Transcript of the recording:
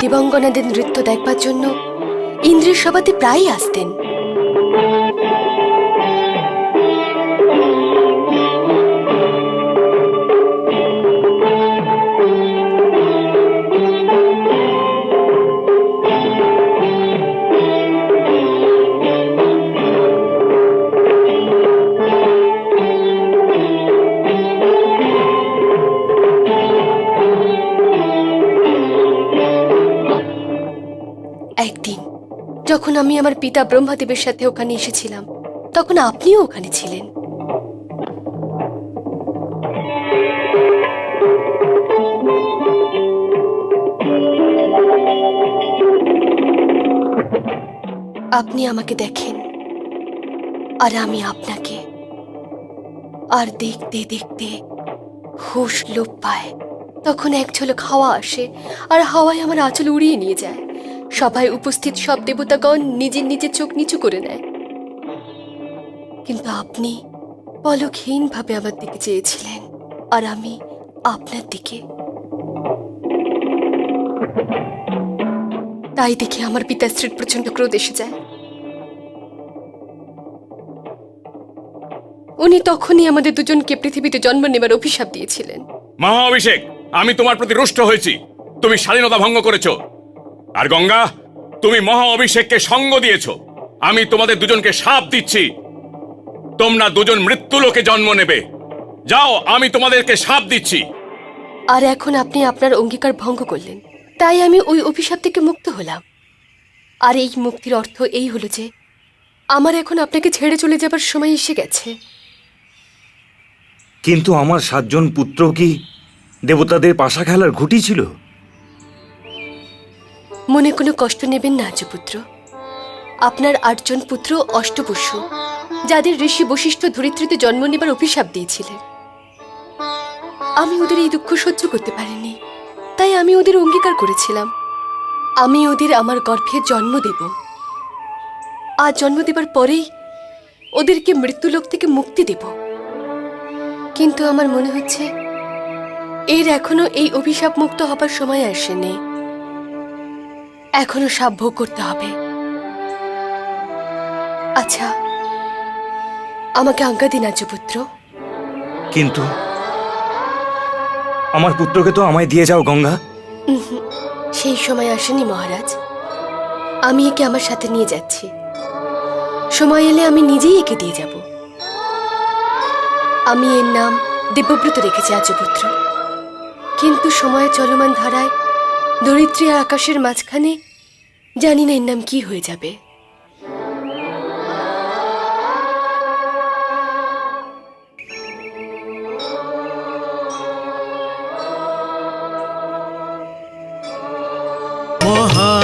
দিবঙ্গনাদের নৃত্য দেখবার জন্য ইন্দ্রের সভাতে প্রায়ই আসতেন। একদিন, যখন আমি আমার পিতা ব্রহ্মাদেবের সাথে ওখানে এসেছিলাম, তখন আপনিও ওখানে ছিলেন। আপনি আমাকে দেখেন, আর আমি আপনাকে। আর দেখতে দেখতে হুশ লোপ পায়। তখন এক ঝলক হাওয়া আসে, আর হাওয়ায় আমার আঁচল উড়িয়ে নিয়ে যায়। সভায় উপস্থিত সব দেবতাগণ নিজের নিজের চোখ নিচু করে নেয়। কিন্তু আপনি পলকহীনভাবে আমার দিকে চেয়েছিলেন, আর আমি আপনার দিকে। তাই দেখে আমার পিতাশ্রীর প্রচণ্ড ক্রোধ এসে যায়। উনি তখনই আমাদের দুজনকে পৃথিবীতে জন্ম নেবার অভিশাপ দিয়েছিলেন। মহা অভিষেক আমি তোমার প্রতি রুষ্ট হয়েছি। তুমি স্বাধীনতা ভঙ্গ করেছ। আর গঙ্গা তুমি মহা অভিষেককে সঙ্গ দিয়েছ। আমি তোমাদের দুজনকে সাপ দিচ্ছি। তোমরা দুজন মৃত্যুলোকে জন্ম নেবে। যাও আমি তোমাদেরকে সাপ দিচ্ছি। আর এখন আপনি আপনার অঙ্গীকার ভঙ্গ করলেন। তাই আমি ওই অভিশাপ থেকে মুক্ত হলাম। আর এই মুক্তির অর্থ এই হলো যে আমার এখন আপনাকে ছেড়ে চলে যাবার সময় এসে গেছে। কিন্তু আমার সাতজন পুত্র কি দেবতাদের পাশা খেলার ঘুটি ছিল? মনে কোনো কষ্ট নেবেন না পুত্র আপনার আটজন পুত্র অষ্টপশু যাদের ঋষি বশিষ্ঠ ধরিত্রীতে জন্ম নেবার অভিশাপ দিয়েছিলেন। আমি ওদের এই দুঃখ সহ্য করতে পারিনি, তাই আমি ওদের অঙ্গীকার করেছিলাম। আমি ওদের আমার গর্ভে জন্ম দেব। আর জন্ম দেবার পরেই ওদেরকে মৃত্যুলোক থেকে মুক্তি দেব। কিন্তু আমার মনে হচ্ছে, এর এখনও এই অভিশাপ মুক্ত হবার সময় আসেনি। এখনও সাপ ভোগ করতে হবে। আচ্ছা আমাকে আজ্ঞা দিন আর্যপুত্র কিন্তু আমার পুত্রকে তো আমায় দিয়ে যাও গঙ্গা। সেই সময় আসেনি মহারাজ। আমি একে আমার সাথে নিয়ে যাচ্ছি। সময় এলে আমি নিজেই একে দিয়ে যাব। আমি এর নাম দেবব্রত রেখেছি আর্যপুত্র কিন্তু সময়ের চলমান ধারায় দরিদ্রী আকাশের মাঝখানে জানি না এর নাম কি হয়ে যাবে? মহা